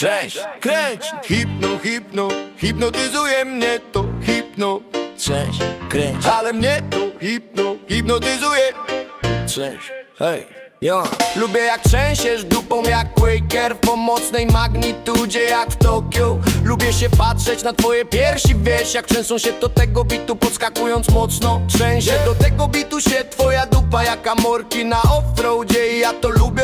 Cześć, kręć! Hipno, hipno, hipnotyzuje mnie to hipno. Cześć, kręć! Ale mnie to hipno, hipnotyzuje. Cześć, hej, jo! Lubię jak trzęsiesz dupą jak Quaker W pomocnej magnitudzie jak w Tokio. Lubię się patrzeć na twoje piersi Wiesz jak trzęsą się do tego bitu podskakując mocno Trzęsie. Do tego bitu się twoja dupa Jak amorki na offroadzie. I ja to lubię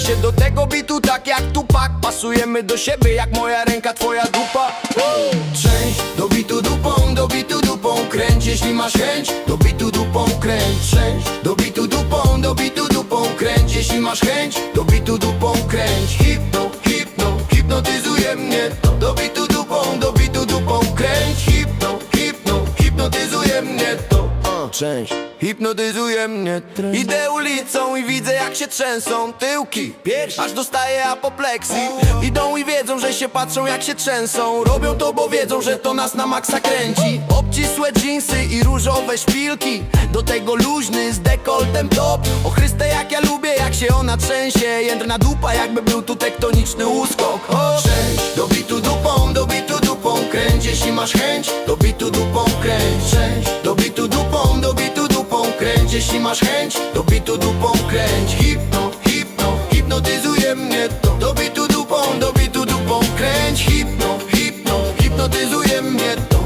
Się do tego bitu tak jak Tupak Pasujemy do siebie jak moja ręka twoja dupa. Trzęś do bitu dupą, do bitu dupą Kręć. Jeśli masz chęć Do bitu dupą kręć. Trzęś do bitu dupą, do bitu dupą Kręć. Jeśli masz chęć Do bitu dupą kręć. Hipno, hipno, hipnotyzuje mnie Do bitu dupą, do bitu dupą Kręć. Hipno, hipno, hipnotyzuje mnie to. Cześć, Hipnotyzuje mnie trend Idę ulicą i widzę jak się trzęsą tyłki. Piersi, aż dostaję apopleksji Idą i wiedzą, że się patrzą jak się trzęsą. Robią to, bo wiedzą, że to nas na maksa kręci. Obcisłe dżinsy i różowe szpilki. Do tego luźny z dekoltem top. O Chryste jak ja lubię, jak się ona trzęsie. Jędrna dupa, jakby był tu tektoniczny uskok. O. Trzęś, do bitu dupą, do bitu dupą. Kręć, jeśli masz chęć Do bitu dupą jeśli masz chęć Do bitu dupą kręć. Hipno, hipno, hipnotyzuje mnie to. Do bitu dupą, do bitu dupą Kręć, hipno, hipno, hipnotyzuje mnie to.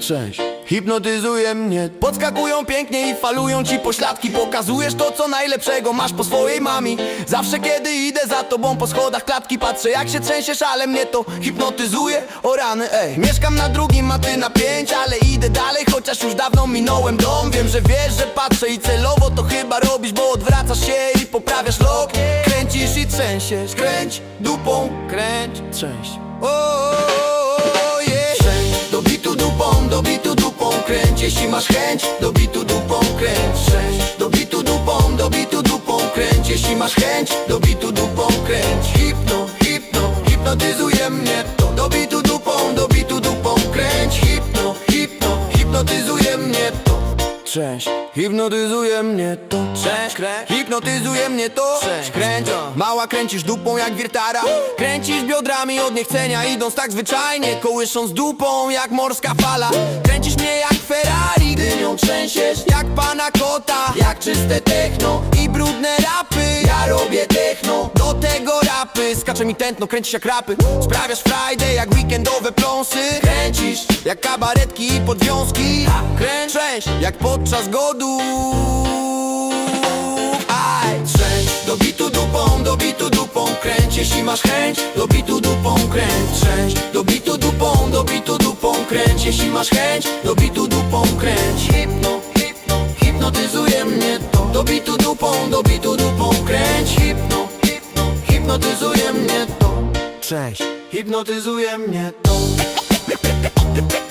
Cześć Hipnotyzuje mnie. Podskakują pięknie i falują ci pośladki. Pokazujesz to co najlepszego masz po swojej mami Zawsze kiedy idę za tobą po schodach klatki Patrzę jak się trzęsiesz, ale mnie to hipnotyzuje. O rany, ej. Mieszkam na drugim, a ty na pięć Ale idę dalej, chociaż już dawno minąłem dom. Wiem, że wiesz, że patrzę i celowo to chyba robisz Bo odwracasz się i poprawiasz lok. Kręcisz i trzęsiesz. Kręć dupą, kręć Cześć, o, o, o, kręć Jeśli masz chęć, do bitu dupą kręć. Trzęś do bitu dupą, do bitu dupą kręć. Jeśli masz chęć, do bitu dupą kręć. Hipno, hipno, hipnotyzuje mnie to. Do bitu dupą, do bitu dupą kręć. Hipno, hipno, hipnotyzuje mnie to. Cześć Hipnotyzuje mnie to. Cześć, kręć Hipnotyzuje mnie to. Cześć, kręć. Mała kręcisz dupą jak wirtara Kręcisz biodrami od niechcenia Idąc tak zwyczajnie Kołysząc dupą jak morska fala. Kręcisz mnie jak Ferrari Gdy nią trzęsiesz jak pana kota. Jak czyste techno i brudne rapy. Ja robię techno Do tego rapy. Skacze mi tętno, kręcisz jak rapy. Sprawiasz Friday jak weekendowe pląsy jak kabaretki i podwiązki. Kręć. Jak podczas godu. Aj, trzęś do bitu dupą, do bitu dupą Kręć. Jeśli masz chęć, do bitu dupą kręć. Trzęś do bitu dupą, do bitu dupą Kręć. Jeśli masz chęć, do bitu dupą kręć. Hipno, hipno, hipnotyzuje mnie to. Do bitu dupą, do bitu dupą Kręć. Hipno, hipno, hipnotyzuje mnie to. Cześć, Hipnotyzuje mnie to cześć